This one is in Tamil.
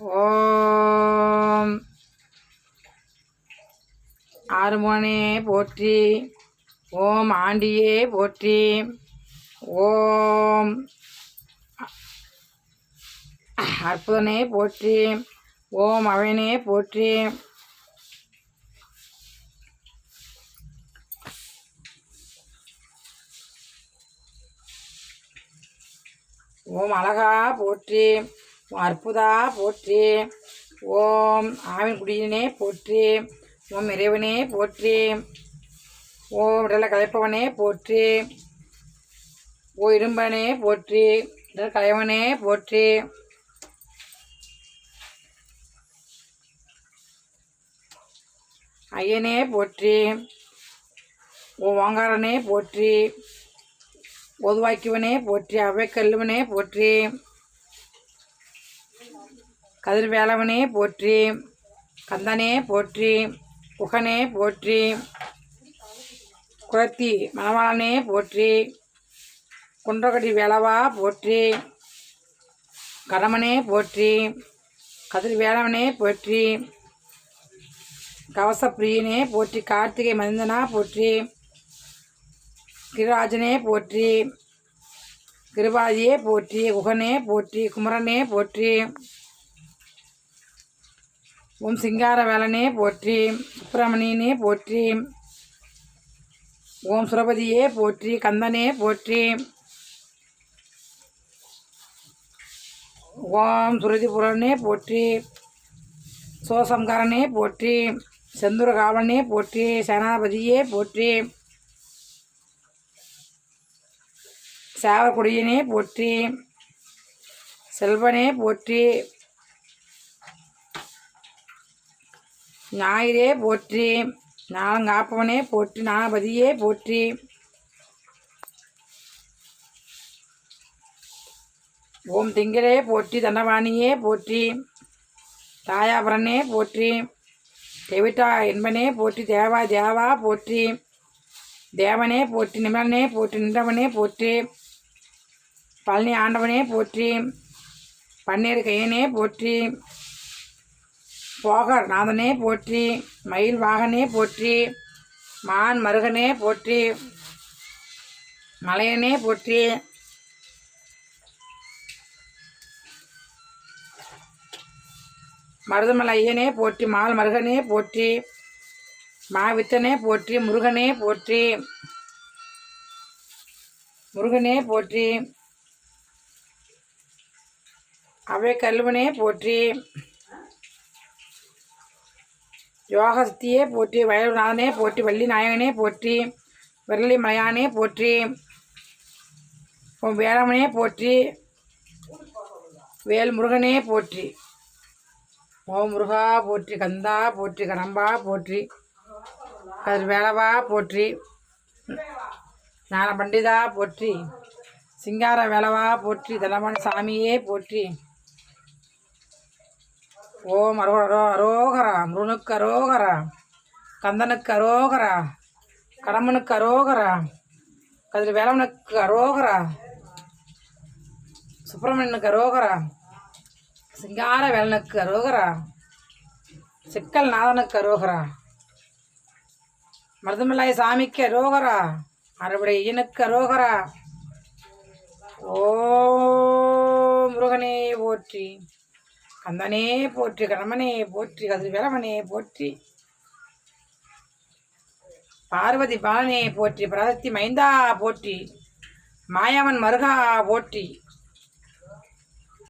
ஓம். ஆறுமோனே போற்றி. ஓம் ஆண்டியே போற்றி. ஓம். அற்புதனே போற்றி. ஓம் அவனே போற்றி. ஓம் அழகா போற்றி. அற்புதா போற்றி. ஓம் ஆவின் குடியினே போற்றி. ஓம் இறைவனே போற்றி. ஓம் உடலை கலைப்பவனே போற்றி. ஓ இரும்பனே போற்றி. உடல் கலைவனே போற்றி. ஐயனே போற்றி. ஓ வாங்காரனே போற்றி. ஒதுவாக்கியவனே போற்றி. அவை கல்லுவனே போற்றி. கதிர்வேளவனே போற்றி கந்தனே போற்றி புகனே போற்றி குரத்தி மணவாளனே போற்றி குன்றகடி வேலவா போற்றி கடமனே போற்றி கதிர் வேலவனே போற்றி கவசப்பிரியனே போற்றி கார்த்திகை மனிதனா போற்றி கிரிராஜனே போற்றி கிருபாதியே போற்றி குகனே போற்றி குமரனே போற்றி ஓம் சிங்கார வேலனே போற்றி சுப்பிரமணியனே போற்றி ஓம் சுரபதியே போற்றி கந்தனே போற்றி ஓம் சுருதிபுரனே போற்றி சோசம்காரனே போற்றி செந்துரகாவலனே போற்றி சேனாபதியே போற்றி சேவற்குடியனே போற்றி செல்வனே போற்றி ஞாயிறே போற்றி நாளங்காப்பவனே போற்றி நாபதியே போற்றி. ஓம் திங்களே போற்றி தண்டவாணியே போற்றி. தாயாபுரனே போற்றி. தெவிட்டா என்பனே போற்றி தேவா தேவா போற்றி. தேவனே போற்றி நிமலனே போற்றி நின்றவனே போற்றி. பழனி ஆண்டவனே போற்றி. பன்னீர் கையனே போற்றி. போகர் நாதனே போற்றி மயில் வாகனே போற்றி மான் மருகனே போற்றி மலையனே போற்றி. மருதமலை ஐயனே போற்றி மால் மருகனே போற்றி மாவித்தனே போற்றி முருகனே போற்றி. முருகனே போற்றி அவை கல்வனே போற்றி. யோகசக்தியே போற்றி வயலுநாதனே போற்றி வள்ளி நாயகனே போற்றி விரலி மலையானே போற்றி உன் வேளவனே போற்றி வேல் முருகனே போற்றி. ஓ முருகா போற்றி கந்தா போற்றி கடம்பா போற்றி கதிர் வேளவா போற்றி ஞான பண்டிதா போற்றி சிங்கார வேளவா போற்றி தலமணி சாமியே போற்றி. ஓம் அரோ அரோகரா முருனுக்கு அரோகரா கந்தனுக்கு அரோகரா கடம்பனுக்கு அரோகரா கதிர் வேளவனுக்கு அரோகரா சுப்பிரமணியனுக்கு அரோகரா சிங்கார வேலனுக்கு அரோகரா சிக்கல் நாதனுக்கு அரோகரா மருதமலாய் சாமிக்கு அரோகரா அறுபடை ஈனுக்கு அரோகரா. ஓ முருகனே ஓற்றி கந்தனே போற்றி கடமனே போற்றி கதிர்வேலவனே போற்றி. பார்வதி பாலனே போற்றி பிரதத்தி மைந்தா போற்றி மாயவன் மருகா போற்றி.